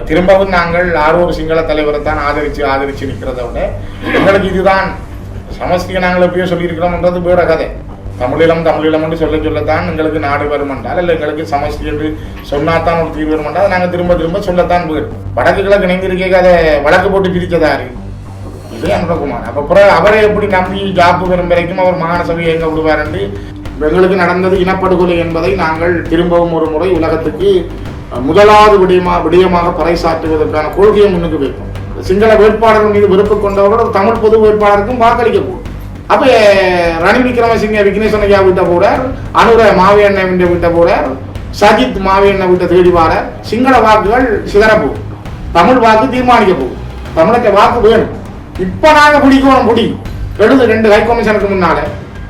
திரும்பவும் நாங்கள் ஆரூர் சிங்கள தலைவரை தான் ஆதரித்து ஆதரித்து நிற்கிறத விட எங்களுக்கு இதுதான். சமஸ்தியை நாங்கள் எப்பயோ சொல்லியிருக்கிறோம்ன்றது வேற கதை. தமிழிலம் தமிழிலம் என்று சொல்ல சொல்லத்தான் எங்களுக்கு நாடு வரும் என்றால் இல்லை எங்களுக்கு சமஸ்தி என்று சொன்னாதான் ஒரு தீர்வு வரும் என்றால் நாங்கள் திரும்ப திரும்ப சொல்லத்தான் போயிடும் வடக்கு கிழக்கு இணைந்திருக்க அதை வழக்கு போட்டு பிரித்ததாரு இது அனுபகுமார் அப்போ அவரை எப்படி நம்பி ஜாப்பு வரும் வரைக்கும் அவர் மாகாண சபையை எங்க விடுவார் என்று எங்களுக்கு நடந்தது இனப்படுகொலை என்பதை நாங்கள் திரும்பவும் ஒரு முறை உலகத்துக்கு முதலாவது விடயமா விடயமாக பறைசாற்றுவதற்கான கொள்கையை முன்னுக்கு வைப்போம். சிங்கள வேட்பாளர்கள் மீது விருப்பு கொண்டவர்கள் தமிழ் பொது வேட்பாளருக்கும் வாக்களிக்க கூடும் அப்ப ரணில் விக்ரமசிங்க விக்னேஸ்வரன் ஐயா வீட்டை போறார் அனுர மாவியண்ணன் வீட்டை போறார் சஜித் மாவியண்ணன் வீட்டை தேடி வாரார். சிங்கள வாக்குகள் சிதறப்போகும் தமிழ் வாக்கு தீர்மானிக்க போகும். தமிழக வாக்கு வேணும். இப்போ நாங்கள் பிடிக்கணும் பிடி எழுது ரெண்டு ஹை கமிஷனுக்கு முன்னால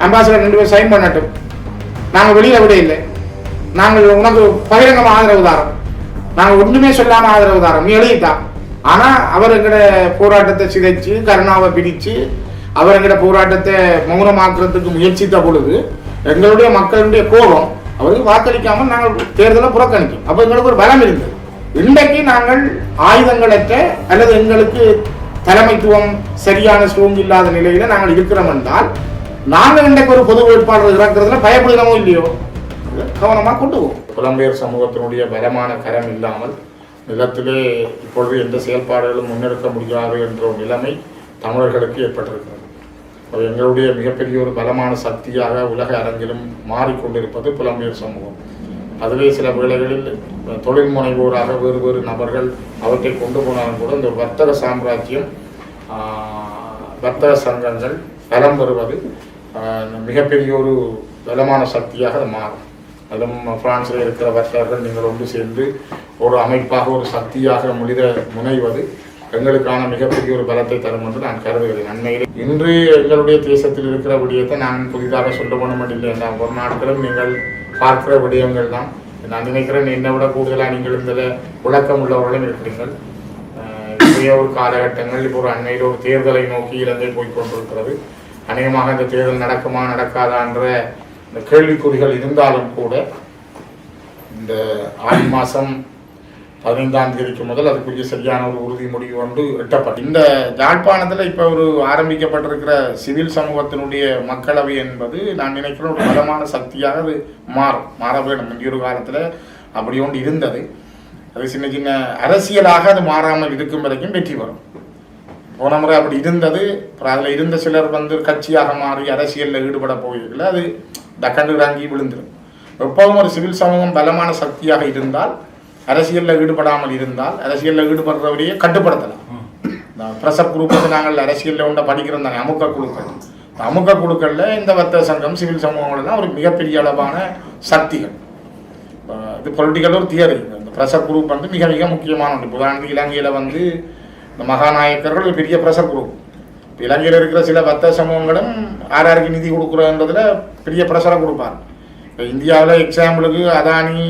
அம்பாசிடர் ரெண்டு பேர் சைன் பண்ணட்டும். நாங்கள் வெளியில விட இல்லை. நாங்கள் உனக்கு பகிரங்கமாக ஆதரவு தாரோம். நாங்கள் ஒன்றுமே சொல்லாமல் ஆதரவு தாரோம். நீ எழுதிட்டா ஆனா அவர் எங்கட போராட்டத்தை சிதைச்சு கருணாவை பிரித்து அவர் எங்கட போராட்டத்தை மௌனமாக்குறதுக்கு முயற்சித்த பொழுது எங்களுடைய மக்களுடைய கோபம் அவருக்கு வாக்களிக்காமல் நாங்கள் தேர்தலை புறக்கணிக்கும் அப்போ எங்களுக்கு ஒரு பலம் இருந்தது. இன்றைக்கு நாங்கள் ஆயுதங்களற்ற அல்லது எங்களுக்கு தலைமைத்துவம் சரியான ஸ்ட்ரோங் இல்லாத நிலையில நாங்கள் இருக்கிறோம் என்றால் நாங்கள் இன்றைக்கு ஒரு பொது வேட்பாளர் இறக்குறதுல பயப்படுகிறோமோ இல்லையோ? கவனமாக கொண்டு போகும் புலம்பெயர் சமூகத்தினுடைய பலமான கரம் இல்லாமல் நிலத்திலே இப்பொழுது எந்த செயல்பாடுகளும் முன்னெடுக்க முடியாது என்ற ஒரு நிலைமை தமிழர்களுக்கு ஏற்பட்டிருக்கிறது. அது எங்களுடைய மிகப்பெரிய ஒரு பலமான சக்தியாக உலக அரங்கிலும் மாறிக்கொண்டிருப்பது புலம்பெயர் சமூகம். அதுவே சில வேளைகளில் தொழில் முனைவோராக வேறு வேறு நபர்கள் அவற்றை கொண்டு போனாலும் கூட இந்த வர்த்தக சாம்ராஜ்யம் வர்த்தக சங்கங்கள் பலம் பெறுவது மிகப்பெரிய ஒரு பலமான சக்தியாக மாறும். அதுவும் பிரான்சில் இருக்கிற வர்த்தகர்கள் நீங்கள் ஒன்று சேர்ந்து ஒரு அமைப்பாக ஒரு சக்தியாக முடித முனைவது எங்களுக்கான மிகப்பெரிய ஒரு பலத்தை தரும் என்று நான் கருதுகிறேன். அண்மையில் இன்று எங்களுடைய தேசத்தில் இருக்கிற விடயத்தை நான் புதிதாக சொல்ல வேண்டுமில்லை என்றால் ஒரு நாட்களும் நீங்கள் பார்க்கிற விடயங்கள் தான். நான் நினைக்கிறேன் என்னை விட கூடுதலாக நீங்கள் இதில் விளக்கம் உள்ளவர்களும் இருக்கிறீர்கள். அஹ் இன்றைய ஒரு காலகட்டங்கள் இப்போ ஒரு அண்மையில் ஒரு தேர்தலை நோக்கி இலங்கை போய்கொண்டிருக்கிறது அநேகமாக இந்த தேர்தல் நடக்குமா நடக்காதா என்ற இந்த கேள்விக்குறிகள் இருந்தாலும் கூட இந்த ஆடி மாதம் பதினைந்தாம் தேதிக்கு முதல் அதுக்குரிய சரியான ஒரு உறுதிமொழி வந்து எட்டப்பட்டு இந்த யாழ்ப்பாணத்தில் இப்போ ஒரு ஆரம்பிக்கப்பட்டிருக்கிற சிவில் சமூகத்தினுடைய மக்களவை என்பது நான் நினைக்கிறேன் ஒரு பலமான சக்தியாக அது மாறும் மாற வேணும் முந்தைய ஒரு காலத்தில் அப்படி ஒன்று இருந்தது. அது சின்ன சின்ன அரசியலாக அது மாறாமல் இருக்கும் வரைக்கும் வெற்றி வரும் போன முறை அப்படி இருந்தது அப்புறம் அதில் இருந்த சிலர் வந்து கட்சியாக மாறி அரசியலில் ஈடுபட போகிறீர்கள் அது டக்கண்டு இறங்கி விழுந்துடும் எப்பவும் ஒரு சிவில் சமூகம் பலமான சக்தியாக இருந்தால் அரசியலில் ஈடுபடாமல் இருந்தால் அரசியலில் ஈடுபடுறவரையே கட்டுப்படுத்தலாம். இந்த பிரசப் குரூப் வந்து நாங்கள் அரசியலில் உண்ட படிக்கிறோம் தானே அமுக்க குழுக்கள். இந்த அமுக்க குழுக்களில் இந்த வர்த்தக சங்கம் சிவில் சமூகங்கள் தான் ஒரு மிகப்பெரிய அளவான சக்திகள். இது பொலிட்டிக்கல் ஒரு தியரி இந்த ப்ரெஷர் குரூப் வந்து மிக மிக முக்கியமான ஒன்று. உதாரணத்துக்கு இலங்கையில் வந்து இந்த மகாநாயக்கர்கள் ஒரு பெரிய ப்ரெஷர் குரூப். இலங்கையில் இருக்கிற சில வர்த்தக சமூகங்களும் யார் நிதி கொடுக்குறதுன்றதுல பெரிய ப்ரெஷரை கொடுப்பாங்க. இப்போ இந்தியாவில் எக்ஸாம்பிளுக்கு அதானி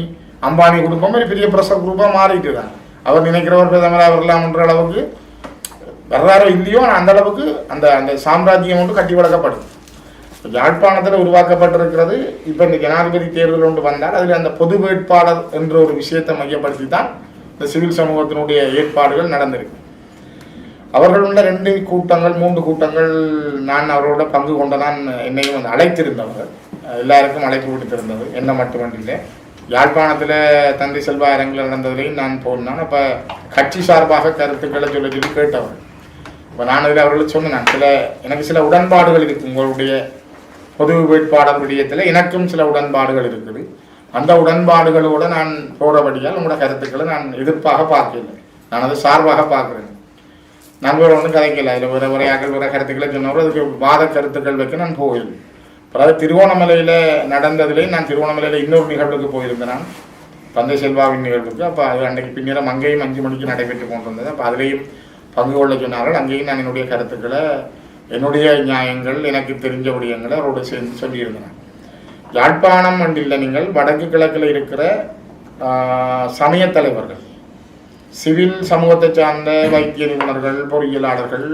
அம்பானி குடும்பம் மாதிரி பெரிய பிரஷர் குரூப்பாக மாறிட்டு தான் அவர் நினைக்கிறவர் பிரதமராக வரலாம்ன்ற அளவுக்கு வர்றாரோ இல்லையோ அந்த அளவுக்கு அந்த அந்த சாம்ராஜ்யம் ஒன்று கட்டி வளர்க்கப்படுது யாழ்ப்பாணத்தில் உருவாக்கப்பட்டிருக்கிறது இப்போ இந்த ஜனாதிபதி தேர்தல் ஒன்று வந்தால் அதில் அந்த பொது வேட்பாளர் என்ற ஒரு விஷயத்தை மையப்படுத்தி தான் இந்த சிவில் சமூகத்தினுடைய ஏற்பாடுகள் நடந்திருக்கு. அவர்களுள்ள ரெண்டு கூட்டங்கள் மூன்று கூட்டங்கள் நான் அவரோட பங்கு கொண்டதான் என்னையும் வந்து அழைத்திருந்தவர்கள். எல்லாருக்கும் அழைப்பு விடுத்திருந்தது. என்ன மட்டுமன்றில்லை யாழ்ப்பாணத்தில் தந்தை செல்வா அரங்கில் நடந்ததுலையும் நான் போனான். அப்போ கட்சி சார்பாக கருத்துக்களை சொல்ல சொல்லி கேட்டவர் இப்போ நான் அதில் அவர்களுக்கு சொன்னேன். சில எனக்கு சில உடன்பாடுகள் இருக்கு. உங்களுடைய பொது வேட்பாளர் விடயத்தில் எனக்கும் சில உடன்பாடுகள் இருக்குது. அந்த உடன்பாடுகளோடு நான் போறபடியால் உங்களோட கருத்துக்களை நான் எதிர்ப்பாக பார்க்கல நான் அதை சார்பாக பார்க்குறேன். நண்பர் ஒன்றும் கதைக்கல. அதில் வேறு உரையாக்கள் வேறு கருத்துக்களை சொன்னவர் அதுக்கு வாத கருத்துக்கள் வைக்க நான் போயிருந்தேன். அதாவது திருவோணமலையில் நடந்ததுலேயே நான் திருவோணமலையில் இன்னொரு நிகழ்வுக்கு போயிருந்தேன் நான். தந்தை செல்வாவின் நிகழ்வுக்கு. அப்போ அது அன்றைக்கு பின்னரம் அங்கேயும் அஞ்சு மணிக்கு நடைபெற்று கொண்டிருந்தது. அப்போ அதுலேயும் பங்கு கொள்ள சொன்னார்கள். அங்கேயும் நான் என்னுடைய கருத்துக்களை என்னுடைய நியாயங்கள் எனக்கு தெரிஞ்ச விடயங்களை அவரோடு சேர்ந்து சொல்லியிருந்தேன் யாழ்ப்பாணம் இல்லை நீங்கள் வடக்கு கிழக்கில் இருக்கிற சமய தலைவர்கள். சிவில் சமூகத்தை சார்ந்த வைத்திய நிபுணர்கள் பொறியியலாளர்கள்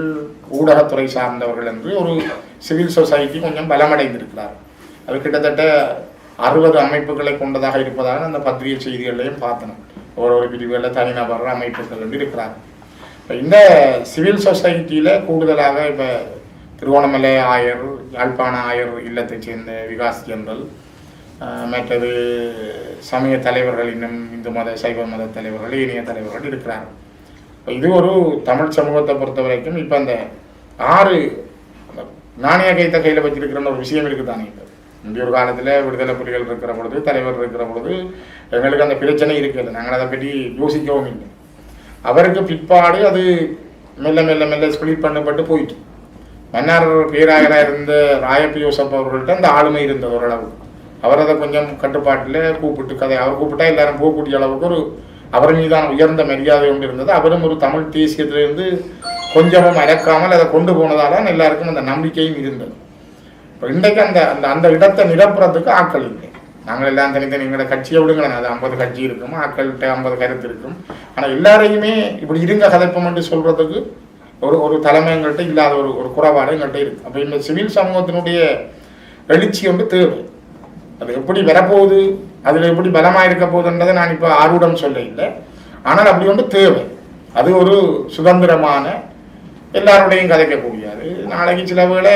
ஊடகத்துறை சார்ந்தவர்கள் என்று ஒரு சிவில் சொசைட்டி கொஞ்சம் பலமடைந்திருக்கிறார். அது கிட்டத்தட்ட அறுபது அமைப்புகளை கொண்டதாக இருப்பதாக அந்த பத்திரிகை செய்திகளையும் பார்த்தேன் ஒரு ஒரு பிரிவுகளில் தனிநபர் அமைப்புகள் வந்து இருக்கிறார். இப்போ இந்த சிவில் சொசைட்டியில் கூடுதலாக இப்போ திருவோணமலை ஆயர் யாழ்ப்பாண ஆயர் இல்லத்தைச் சேர்ந்த விகாஸ் ஜெனரல் மற்றது சமய தலைவர்கள் இன்னும் இந்து மத சைவ மத தலைவர்கள் இணைய தலைவர்கள் இருக்கிறார்கள் இது ஒரு தமிழ் சமூகத்தை பொறுத்த வரைக்கும் இப்போ அந்த ஆறு நாணய கைத்த கையில் வச்சிருக்கிற ஒரு விஷயம் இருக்குதானே இப்போ? இன்றைய ஒரு காலத்தில் விடுதலை புலிகள் இருக்கிற பொழுது தலைவர் இருக்கிற பொழுது எங்களுக்கு அந்த பிரச்சனை இருக்குது நாங்கள் அதை பற்றி யோசிக்கவும் இல்லை. அவருக்கு பிற்பாடு அது மெல்ல மெல்ல மெல்ல ஸ்பிளிட் பண்ணப்பட்டு போயிட்டு. மன்னார் பேராயராக இருந்த ராயப்பி யோசப் அவர்கள்ட்ட அந்த ஆளுமை இருந்தது ஓரளவு. அவர் அதை கொஞ்சம் கட்டுப்பாட்டில் கூப்பிட்டு கதை அவர் கூப்பிட்டா எல்லாரும் போகக்கூடிய அளவுக்கு ஒரு அவர் மீதான உயர்ந்த மரியாதை ஒன்று இருந்தது. அவரும் ஒரு தமிழ் தேசியத்திலிருந்து கொஞ்சமும் அறக்காமல் அதை கொண்டு போனதால எல்லாருக்கும் அந்த நம்பிக்கையும் இருந்தது. இப்போ இன்றைக்கு அந்த அந்த அந்த இடத்தை நிரப்புறதுக்கு ஆட்கள் இல்லை. நாங்கள் எல்லாம் தனித்தனி எங்களோட கட்சியை விடுங்களேன் அது ஐம்பது கட்சி இருக்கும் ஆக்கள்கிட்ட ஐம்பது கருத்து இருக்கும். ஆனால் எல்லாரையுமே இப்படி இருங்க கதைப்பம் என்று ஒரு ஒரு தலைமை எங்கள்கிட்ட இல்லாத ஒரு ஒரு குறைபாடு எங்கள்கிட்ட இருக்குது அப்போ இந்த சிவில் சமூகத்தினுடைய எழுச்சி வந்து தேவை. அது எப்படி வரப்போகுது? அதில் எப்படி பலமாக இருக்க போகுதுன்றதை நான் இப்போ ஆர்வம் சொல்ல இல்லை ஆனால் அப்படி ஒன்று தேவை. அது ஒரு சுதந்திரமான எல்லாரோடையும் கதைக்கக்கூடியது. நாளைக்கு சில வேளை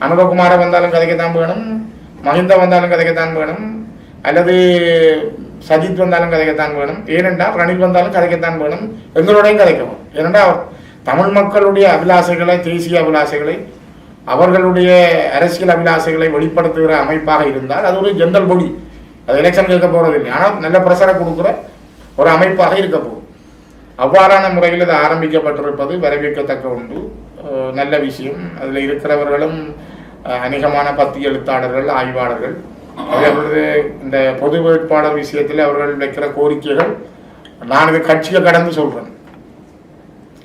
அனுபகுமார வந்தாலும் கதைக்கத்தான் வேணும் மஹிந்த வந்தாலும் கதைக்கத்தான் வேணும் அல்லது சஜித் வந்தாலும் கதைக்கத்தான் வேணும் ஏனென்றால் ரணில் வந்தாலும் கதைக்கத்தான் வேணும் எங்களோடையும் கதைக்கவும் ஏனென்றால் தமிழ் மக்களுடைய அபிலாசைகளை தேசிய அபிலாசைகளை அவர்களுடைய அரசியல் அபிலாசைகளை வெளிப்படுத்துகிற அமைப்பாக இருந்தால் அது ஒரு ஜெனரல் பொடி அது எலெக்ஷன் கேட்க போறதில்லை ஆனால் நல்ல பிரசரம் கொடுக்குற ஒரு அமைப்பாக இருக்க போகும் அவ்வாறான முறையில் இது ஆரம்பிக்கப்பட்டிருப்பது வரவேற்கத்தக்க உண்டு நல்ல விஷயம். அதில் இருக்கிறவர்களும் அநேகமான பத்தி எழுத்தாளர்கள் ஆய்வாளர்கள் அவர்களது இந்த பொது வேட்பாளர் விஷயத்தில் அவர்கள் வைக்கிற கோரிக்கைகள் நான் இது கட்சியை கடந்து சொல்றேன்.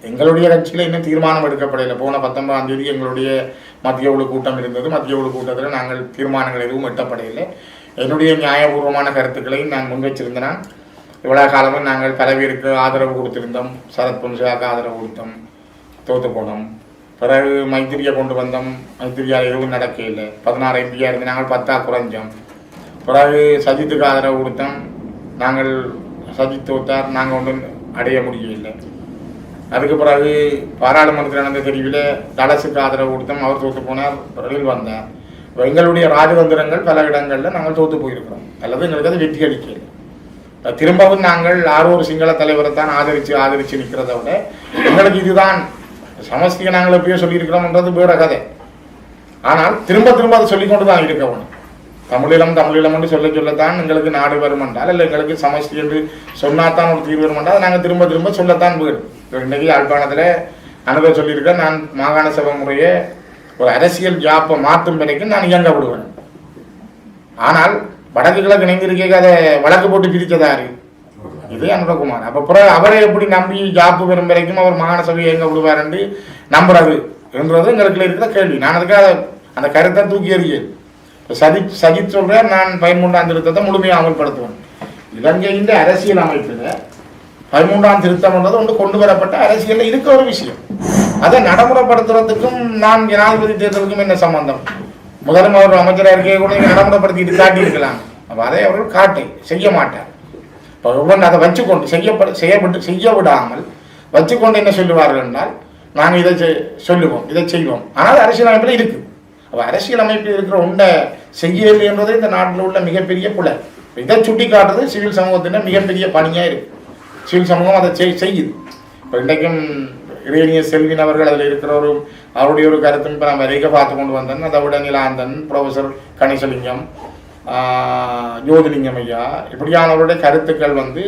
எங்களுடைய கட்சியில் இன்னும் தீர்மானம் எடுக்கப்படலை. போன பத்தொன்பதாம் தேதி எங்களுடைய மத்திய குழு கூட்டம் இருந்தது. மத்திய குழு கூட்டத்தில் நாங்கள் தீர்மானங்கள் எதுவும் எட்டப்படையில்லை என்னுடைய நியாயபூர்வமான கருத்துக்களையும் நான் முன்வச்சிருந்தேன். இவ்வளவு காலமும் நாங்கள் பல ஆதரவு கொடுத்திருந்தோம். சரத் பொன்சாக்கு ஆதரவு கொடுத்தோம். தோத்து போனோம். பிறகு மைத்திரியை கொண்டு வந்தோம். மைத்திரியால் எதுவும் நடக்கவில்லை. பதினாறு எம்பியாக இருந்து நாங்கள் பத்தா குறைஞ்சோம். பிறகு சஜித்துக்கு ஆதரவு கொடுத்தோம். நாங்கள் சஜித் தோத்தார். நாங்கள் ஒன்றும் அடைய முடியவில்லை. அதுக்கு பிறகு பாராளுமன்றத்தில் நடந்த தெரிவில் தலசுக்கு ஆதரவு கொடுத்தோம் அவர் தோத்து போனார் பிறகு வந்தார். எங்களுடைய ராஜதந்திரங்கள் பல இடங்களில் நாங்கள் தோத்து போயிருக்கிறோம். அல்லது எங்களுக்கு அது வெற்றி அளிக்கல. திரும்பவும் நாங்கள் ஆரூர் சிங்கள தலைவரை தான் ஆதரித்து ஆதரித்து நிற்கிறத விட எங்களுக்கு இதுதான் சமஸ்தியை நாங்கள் எப்பயோ சொல்லியிருக்கிறோம்ன்றது வேற கதை. ஆனால் திரும்ப திரும்ப அதை சொல்லிக்கொண்டு தான் இருக்க வேணும் தமிழீழம் தமிழீழம் என்று சொல்ல சொல்லத்தான் எங்களுக்கு நாடு வரும் என்றால் இல்லை எங்களுக்கு சமஸ்தி என்று சொன்னாதான் ஒரு தீர்வு வரும் என்றால் நாங்கள் திரும்ப திரும்ப சொல்லத்தான் போயிடும் இப்ப இன்னைக்கு யாழ்ப்பாணத்தில் அனுபவ சொல்லியிருக்கேன் நான் மாகாண சபை முறையை ஒரு அரசியல் ஜாப்பை மாற்றும் வரைக்கும் நான் இயங்க விடுவேன். ஆனால் வடக்கு கிழக்கு இணைந்திருக்க அதை வழக்கு போட்டு பிரித்ததாரு இது அனுரகுமார். அப்ப பிறகு அவரை எப்படி நம்பி ஜாப்பு பெறும் வரைக்கும் அவர் மாகாண சபையை இயங்க விடுவார் என்று நம்புறது? என்றது எங்களுக்கு இருக்கிற கேள்வி. நான் அதுக்காக அந்த கருத்தை தூக்கி எறிகிறேன் இப்போ சதி சஜித் சொல்கிறார் நான் பதிமூன்றாம் திருத்தத்தை முழுமையாக அமல்படுத்துவேன். இலங்கையின் அரசியல் அமைப்பில் பதிமூன்றாம் திருத்தம்ன்றது ஒன்று கொண்டு வரப்பட்ட அரசியலில் இருக்க ஒரு விஷயம். அதை நடைமுறைப்படுத்துறதுக்கும் நான் ஜனாதிபதி தேர்தலுக்கும் என்ன சம்பந்தம்? முதலும் அவர் அமைச்சராக இருக்கையை கூட இங்க நடைமுறைப்படுத்திட்டு காட்டியிருக்கலாம். அப்போ அதை அவர்கள் காட்டு செய்ய மாட்டார். இப்போ ஒவ்வொன்று அதை வச்சுக்கொண்டு செய்யப்பட செய்யப்பட்டு செய்ய விடாமல் வச்சுக்கொண்டு என்ன சொல்லுவார்கள் என்றால் நாங்கள் இதை செய்- சொல்லுவோம் இதை செய்வோம். ஆனால் அரசியல் அமைப்பில் இருக்குது அப்போ அரசியலமைப்பில் இருக்கிற உண்டை செய்யவில்லை என்பது இந்த நாட்டில் உள்ள மிகப்பெரிய புலர் இதை சுட்டி காட்டுறது சிவில் சமூகத்தின் மிகப்பெரிய பணியாக இருக்குது சிவில் சமூகம் அதை செய் செய்யுது. இப்போ இன்றைக்கும் இறையனிய செல்வின் அவர்கள் அதில் இருக்கிறவரும் அவருடைய ஒரு கருத்தும் இப்போ நம்ம வரைக்க பார்த்து கொண்டு வந்தேன் அதை விட நிலாந்தன் ப்ரொஃபசர் கணேசலிங்கம் ஜோதிலிங்கம் ஐயா இப்படியானவருடைய கருத்துக்கள் வந்து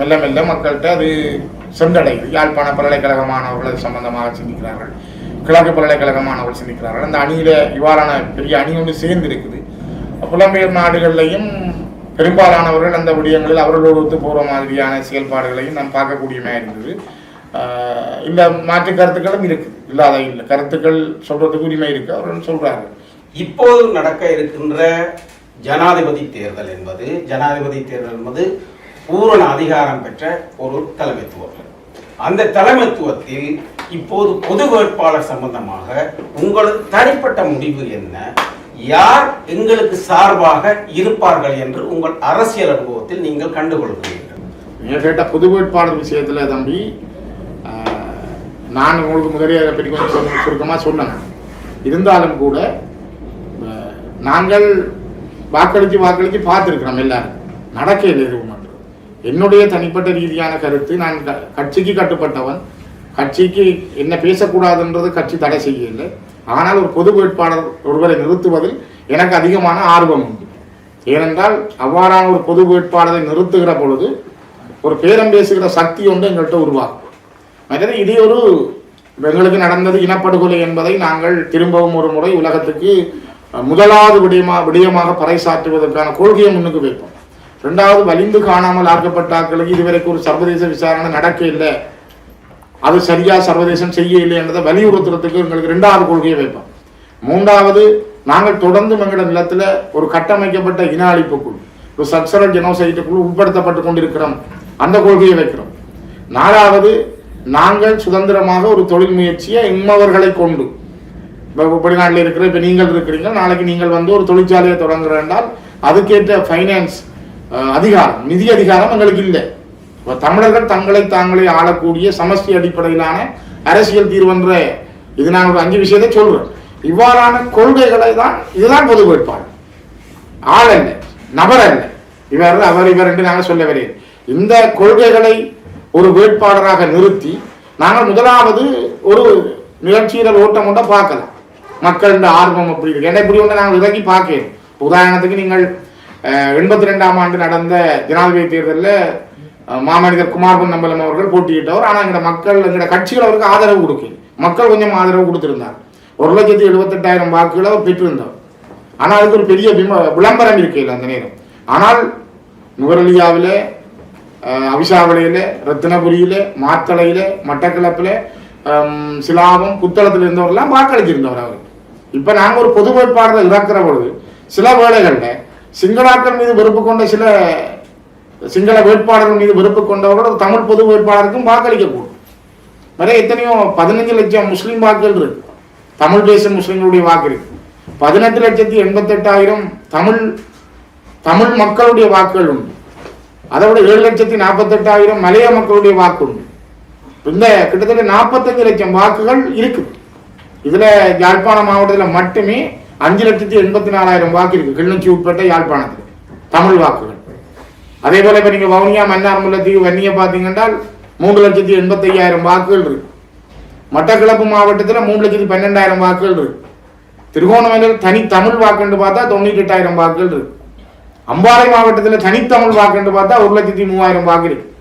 மெல்ல மெல்ல மக்கள்கிட்ட அது சென்றடையுது. யாழ்ப்பாண பல்கலைக்கழக மாணவர்கள் அது சம்பந்தமாக சிந்திக்கிறார்கள். கிழக்கு பல்கலைக்கழக அவர் சிந்திக்கிறார்கள். அந்த அணியில இவ்வாறான பெரிய அணி ஒன்று சேர்ந்து இருக்குது புலம்பெயர் நாடுகள்லையும் பெரும்பாலானவர்கள் அந்த விடயங்களில் அவர்களோடு ஒத்து போகிற மாதிரியான செயல்பாடுகளையும் நாம் பார்க்கக்கூடியமாக இருந்தது. இந்த மாற்று கருத்துக்களும் இருக்குது இல்லாத இல்லை. கருத்துக்கள் சொல்றதுக்கு உரிமை இருக்கு. அவர்கள் சொல்றாங்க. இப்போது நடக்க இருக்கின்ற ஜனாதிபதி தேர்தல் என்பது ஜனாதிபதி தேர்தல் என்பது பூரண அதிகாரம் பெற்ற ஒரு தலைமைத்துவம் அந்த தலைமைத்துவத்தில் இப்போது பொது வேட்பாளர் சம்பந்தமாக உங்களது தனிப்பட்ட முடிவு என்ன? யார் எங்களுக்கு சார்பாக இருப்பார்கள் என்று உங்கள் அரசியல் அனுபவத்தில் நீங்கள் கண்டுகொள்கிறீர்கள். நீங்கள் கேட்ட பொது வேட்பாளர் விஷயத்தில் தம்பி நான் உங்களுக்கு முதலே அதை பற்றி கொஞ்சம் சொன்னேன். இருந்தாலும் கூட நாங்கள் வாக்களித்து வாக்களித்து பார்த்துருக்கிறோம் எல்லாரும். நடக்கையில் எதுவும். என்னுடைய தனிப்பட்ட ரீதியான கருத்து நான் க- கட்சிக்கு கட்டுப்பட்டவன். கட்சிக்கு என்ன பேசக்கூடாதுன்றது கட்சி தடை செய்யவில்லை. ஆனால் ஒரு பொது வேட்பாளர் ஒருவரை நிறுத்துவதில் எனக்கு அதிகமான ஆர்வம் உண்டு. ஏனென்றால் அவ்வாறான ஒரு பொது வேட்பாளரை நிறுத்துகிற பொழுது ஒரு பேரம் பேசுகிற சக்தி ஒன்று எங்கள்கிட்ட உருவாகும். மற்றது இதே ஒரு எங்களுக்கு நடந்தது இனப்படுகொலை என்பதை நாங்கள் திரும்பவும் ஒரு முறை உலகத்துக்கு முதலாவது விடயமா விடயமாக பறைசாற்றுவதற்கான கொள்கையை முன்னுக்கு வைப்போம். ரெண்டாவது வலிந்து காணாமல் ஆக்கப்பட்ட ஆட்களுக்கு இதுவரைக்கும் ஒரு சர்வதேச விசாரணை நடக்க இல்லை. அது சரியா சர்வதேசம் செய்ய இல்லை என்றதை வலியுறுத்துறதுக்கு எங்களுக்கு ரெண்டாவது கொள்கையை வைப்போம். மூன்றாவது நாங்கள் தொடர்ந்து எங்களோட நிலத்தில் ஒரு கட்டமைக்கப்பட்ட இன அழிப்புக்குள் ஒரு சக்சரல் ஜெனோசைட்டுக்குள் உட்படுத்தப்பட்டு கொண்டிருக்கிறோம். அந்த கொள்கையை வைக்கிறோம். நாலாவது நாங்கள் சுதந்திரமாக ஒரு தொழில் முயற்சியை இம்மவர்களை கொண்டு இப்போ வெளிநாட்டில் இருக்கிற இப்போ நீங்கள் இருக்கிறீங்க நாளைக்கு நீங்கள் வந்து ஒரு தொழிற்சாலையை தொடங்குற என்றால் அதுக்கேற்ற ஃபைனான்ஸ் அதிகாரம் நிதி அதிகாரம் எங்களுக்கு இல்லை. இப்போ தமிழர்கள் தங்களை தாங்களே ஆளக்கூடிய சமஸ்தி அடிப்படையிலான அரசியல் தீர்வுன்ற இது நான் ஒரு அஞ்சு விஷயத்தை சொல்றேன். இவ்வாறான கொள்கைகளை தான் இதுதான் பொது வேட்பாளர். ஆள் அல்ல நபர் அல்ல. இவர் அவர் இவர் என்று நாங்கள் சொல்ல வரேன் இந்த கொள்கைகளை ஒரு வேட்பாளராக நிறுத்தி நாங்கள் முதலாவது ஒரு நிகழ்ச்சியில் ஓட்டம் கொண்ட பார்க்கலாம். மக்கள் ஆர்வம் அப்படி இருக்கு. ஏன்னா இப்படி ஒன்று நாங்கள் இறங்கி பார்க்கிறோம் உதாரணத்துக்கு நீங்கள் எண்பத்தி ரெண்டாம் ஆண்டு நடந்த ஜனாதிபதி தேர்தலில் மாமனிதர் குமார் நம்பலம் அவர்கள் போட்டியிட்டவர். ஆனால் எங்களோட மக்கள் எங்களோட கட்சிகள் அவருக்கு ஆதரவு கொடுக்கல. மக்கள் கொஞ்சம் ஆதரவு கொடுத்திருந்தார். ஒரு லட்சத்தி எழுபத்தெட்டாயிரம் வாக்குகளை அவர் பெற்றிருந்தார். ஆனால் அதுக்கு ஒரு பெரிய விம- விளம்பரம் இருக்கையில் அந்த நேரம். ஆனால் நுவரலியாவில் அவிசாவளையில் ரத்தினபுரியில் மாத்தளையில் மட்டக்களப்பில் சிலாபம் புத்தளத்தில் இருந்தவரெல்லாம் வாக்களிச்சிருந்தவர் அவர். இப்போ நாங்கள் ஒரு பொது வேட்பாளரை இறக்குற பொழுது சில வேளைகளில் சிங்களாக்கள் மீது வெறுப்பு கொண்ட சில சிங்கள வேட்பாளர்கள் மீது வெறுப்பு கொண்டவர்களோட ஒரு தமிழ் பொது வேட்பாளருக்கும் வாக்களிக்கக்கூடும். நிறைய எத்தனையோ பதினஞ்சு லட்சம் முஸ்லீம் வாக்குகள் இருக்கு. தமிழ் பேசும் முஸ்லீம்களுடைய வாக்கு இருக்கு பதினெட்டு லட்சத்தி எண்பத்தெட்டாயிரம் தமிழ் தமிழ் மக்களுடைய வாக்குகள் உண்டு. அதை விட ஏழு லட்சத்தி நாற்பத்தெட்டாயிரம் மலைய மக்களுடைய வாக்கு உண்டு. இந்த கிட்டத்தட்ட நாற்பத்தஞ்சு லட்சம் வாக்குகள் இருக்குது இதுல யாழ்ப்பாணம் மாவட்டத்தில் மட்டுமே அஞ்சு லட்சத்தி எண்பத்தி நாலாயிரம் வாக்கு இருக்கு கிளிநொச்சி உட்பட்ட யாழ்ப்பாணத்தில். தமிழ் வாக்குகள். அதே போல இப்ப நீங்க வவுனியா மன்னார் முல்லத்தீவு வன்னியை பார்த்தீங்கன்னா மூன்று லட்சத்தி எண்பத்தி ஐயாயிரம் வாக்குகள் இருக்கு. மட்டக்கிழப்பு மாவட்டத்தில் மூணு லட்சத்தி பன்னெண்டாயிரம் வாக்குகள் இருக்கு. திருகோணமலையில் தனி தமிழ் வாக்குன்னு பார்த்தா தொண்ணூற்றி எட்டாயிரம் வாக்குகள் இருக்கு. அம்பாறை மாவட்டத்தில் தனித்தமிழ் வாக்குன்னு பார்த்தா ஒரு லட்சத்தி மூவாயிரம் வாக்கு இருக்கு.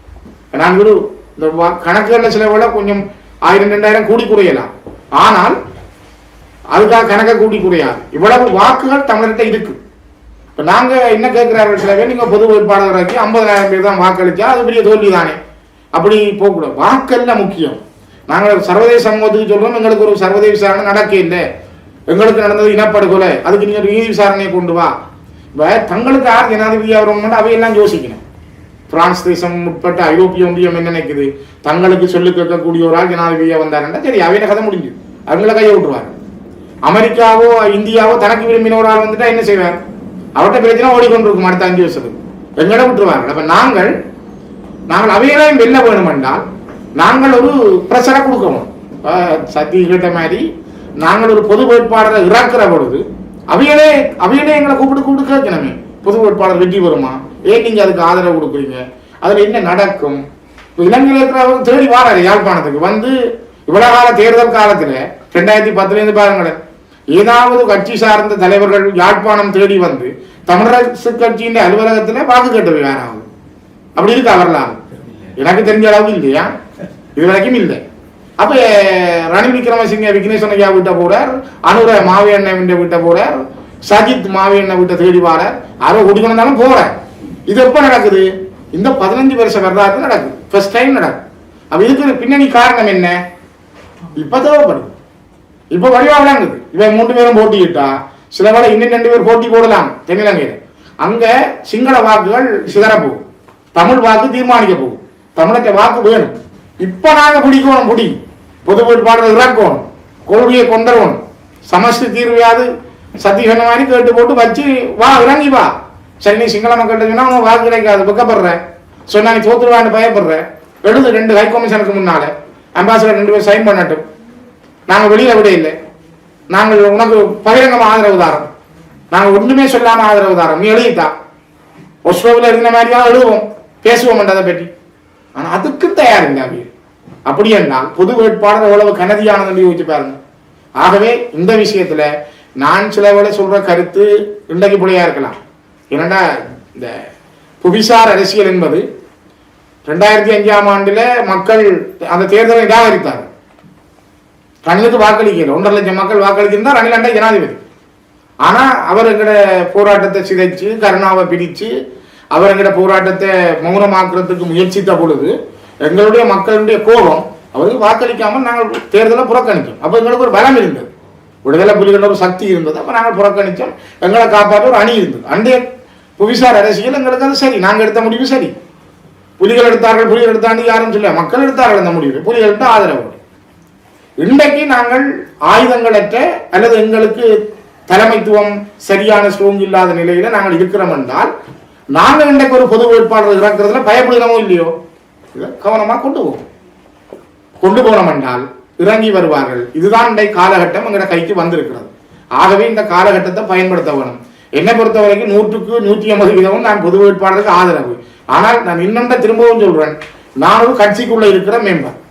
நான் இந்த வா- சில விட கொஞ்சம் ஆயிரம் ரெண்டாயிரம் கூடி குறையலாம். ஆனால் அதுக்காக கணக்கை கூட்டி குறையாது இவ்வளவு வாக்குகள் தமிழர்கிட்ட இருக்கு. இப்போ நாங்கள் என்ன கேட்குறாரு சில பேர் நீங்க பொது வேட்பாளராக்கி ஐம்பதாயிரம் பேர் தான் வாக்களிச்சா அது பெரிய தோல்வி தானே அப்படி போகக்கூடாது. வாக்கல்ல முக்கியம். நாங்கள் சர்வதேச சமூகத்துக்கு சொல்றோம் எங்களுக்கு ஒரு சர்வதேச விசாரணை நடக்க இல்லை. எங்களுக்கு நடந்தது இனப்படுகொலை. அதுக்கு நீங்கள் ஒரு நீதி விசாரணையை கொண்டு வா. இப்போ தங்களுக்கு யார் ஜனாதிபதியாக வரணும்னு அவையெல்லாம் யோசிக்கணும். பிரான்ஸ் தேசம் உட்பட்ட ஐரோப்பிய ஒன்றியம் என்ன நினைக்குது? தங்களுக்கு சொல்லி கேட்கக்கூடிய ஒரு ஆள் ஜனாதிபதியாக வந்தாருன்னா சரி அவையில கதை முடிஞ்சு. அவங்கள கையை விட்டுருவாங்க அமெரிக்காவோ இந்தியாவோ தனக்கு விரும்பின ஒரு ஆள் வந்துட்டா என்ன செய்வார்? அவர்கிட்ட பிரச்சனை ஓடிக்கொண்டிருக்கும் அடுத்த அஞ்சு வருஷத்துக்கு. எங்களை விட்டுருவாங்க அப்ப நாங்கள் நாங்கள் அவைகளையும் வெல்ல வேணும் என்றால் நாங்கள் ஒரு பிரஷரை கொடுக்கணும். அஹ் சத்தி கேட்ட மாதிரி நாங்கள் ஒரு பொது வேட்பாளரை இறக்குற பொழுது அவைகளே அவைகளே எங்களை கூப்பிட்டு கூப்பிட்டு கேட்கணுமே. பொது வேட்பாளர் வெற்றி பெறுமா? ஏன் நீங்க அதுக்கு ஆதரவு கொடுக்குறீங்க? அதுல என்ன நடக்கும்? இப்போ இலங்கையில் இருக்கிறவங்க தேடி வாராரு யாழ்ப்பாணத்துக்கு. வந்து இவ்வளவு கால தேர்தல் காலத்துல ரெண்டாயிரத்தி பத்துல இருந்து பாருங்களேன் ஏதாவது கட்சி சார்ந்த தலைவர்கள் யாழ்ப்பாணம் தேடி வந்து தமிழரசு கட்சியின் அலுவலகத்தில் வாக்கு கேட்டது யாராவது அப்படி இருக்கா வரலாறு? எனக்கு தெரிஞ்ச அளவுக்கு இல்லையா? இது வரைக்கும் இல்லை. அப்போ ரணில் விக்ரமசிங்க விக்னேஸ்வரன் ஐயா வீட்டை போறார் அனுர மாவி அண்ணன் வீட்டை போறார் சஜித் மாவி அண்ணன் வீட்டை தேடி வாரார் யாரோ குடிக்கணும் போறார். இது எப்போ நடக்குது? இந்த பதினஞ்சு வருஷ வரலாறு நடக்குது. ஃபர்ஸ்ட் டைம் நடக்குது. அப்போ இதுக்கு பின்னணி காரணம் என்ன? இப்போ தேவைப்படுது. இப்போ வடிவா விளங்குது இவன் மூன்று பேரும் போட்டியிட்டா சில வேளை இன்னும் ரெண்டு பேர் போட்டி போடலாம் தென்னிலங்கையில் அங்கே சிங்கள வாக்குகள் சிதற தமிழ் வாக்கு தீர்மானிக்க போகும். தமிழக வாக்கு வேணும். இப்போ நாங்கள் பிடிக்கணும் பிடி. பொது வேட்பாளர் இறக்கணும். கொள்கையை கொண்டரணும். சமஸ்து தீர்வையாவது சத்தியகன மாதிரி கேட்டு போட்டு வச்சு வா இறங்கி வா. சரி நீ சிங்கள மக்கள்கிட்ட சொன்னா உனக்கு வாக்கு கிடைக்காது பக்கப்படுறேன் சொன்னா நீ தோத்துருவான்னு பயப்படுற. எழுது ரெண்டு ஹை கமிஷனுக்கு முன்னால. அம்பாசிடர் ரெண்டு பேர் சைன் பண்ணட்டும். நாங்கள் வெளியில் விட இல்லை. நாங்கள் உனக்கு பகிரங்கமாக ஆதரவு தாரோம். நாங்கள் ஒன்றுமே சொல்லாமல் ஆதரவு தாரோம். நீ எழுதித்தான் ஒஸ்லோவில் இருந்த மாதிரியா எழுதுவோம். பேசுவோம் அதை பற்றி. ஆனால் அதுக்கு தயார் இல்லை அவங்க அப்படி என்றால் பொது வேட்பாளர் எவ்வளவு கனதியானது யோசிச்சு பாருங்க. ஆகவே இந்த விஷயத்தில் நான் சில வேளை சொல்கிற கருத்து இன்றைக்கு பிள்ளையா இருக்கலாம். ஏன்னா இந்த புவிசார் அரசியல் என்பது ரெண்டாயிரத்தி அஞ்சாம் ஆண்டில் மக்கள் அந்த தேர்தலை நிராகரித்தார்கள். ரணிலுக்கு வாக்களிக்கல. ஒன்றரை லட்சம் மக்கள் வாக்களிச்சிருந்தா ரணில் அண்டா ஜனாதிபதி. ஆனால் அவர் எங்கட போராட்டத்தை சிதைச்சு கருணாவை பிரித்து அவர் எங்கட போராட்டத்தை மௌனமாக்குறதுக்கு முயற்சித்த பொழுது எங்களுடைய மக்களுடைய கோபம் அவருக்கு வாக்களிக்காமல் நாங்கள் தேர்தலை புறக்கணிச்சோம் அப்போ எங்களுக்கு ஒரு பலம் இருந்தது. விடுதலை புலிகள ஒரு சக்தி இருந்தது. அப்போ நாங்கள் புறக்கணித்தோம். எங்களை காப்பாற்ற ஒரு அணி இருந்தது. அன்றைய புவிசார் அரசியல் எங்களுக்கு அது சரி. நாங்கள் எடுத்த முடிவு சரி. புலிகள் எடுத்தார்கள் புலிகள் எடுத்தாண்டு யாரும் சொல்ல மக்கள் எடுத்தார்கள் அந்த முடிவு. புலிகள் எடுத்த ஆதரவு. இன்றைக்கு நாங்கள் ஆயுதங்களற்ற அல்லது எங்களுக்கு தலைமைத்துவம் சரியான ஸ்ட்ரோங் இல்லாத நிலையில நாங்கள் இருக்கிறோம் என்றால் நாங்கள் இன்றைக்கு ஒரு பொது வேட்பாளர் இறக்குறதுல பயப்படுகிறோமோ இல்லையோ? இதை கவனமா கொண்டு போவோம். கொண்டு போனோம் என்றால் இறங்கி வருவார்கள். இதுதான் இன்றைய காலகட்டம் எங்கட கைக்கு வந்திருக்கிறது. ஆகவே இந்த காலகட்டத்தை பயன்படுத்த வேணும். என்னை பொறுத்த வரைக்கும் நூற்றுக்கு நூற்றி ஐம்பது வீதமும் நான் பொது வேட்பாளருக்கு ஆதரவு. ஆனால் நான் இன்னொன்றை திரும்பவும் சொல்றேன். நான் ஒரு கட்சிக்குள்ள இருக்கிற மெம்பர்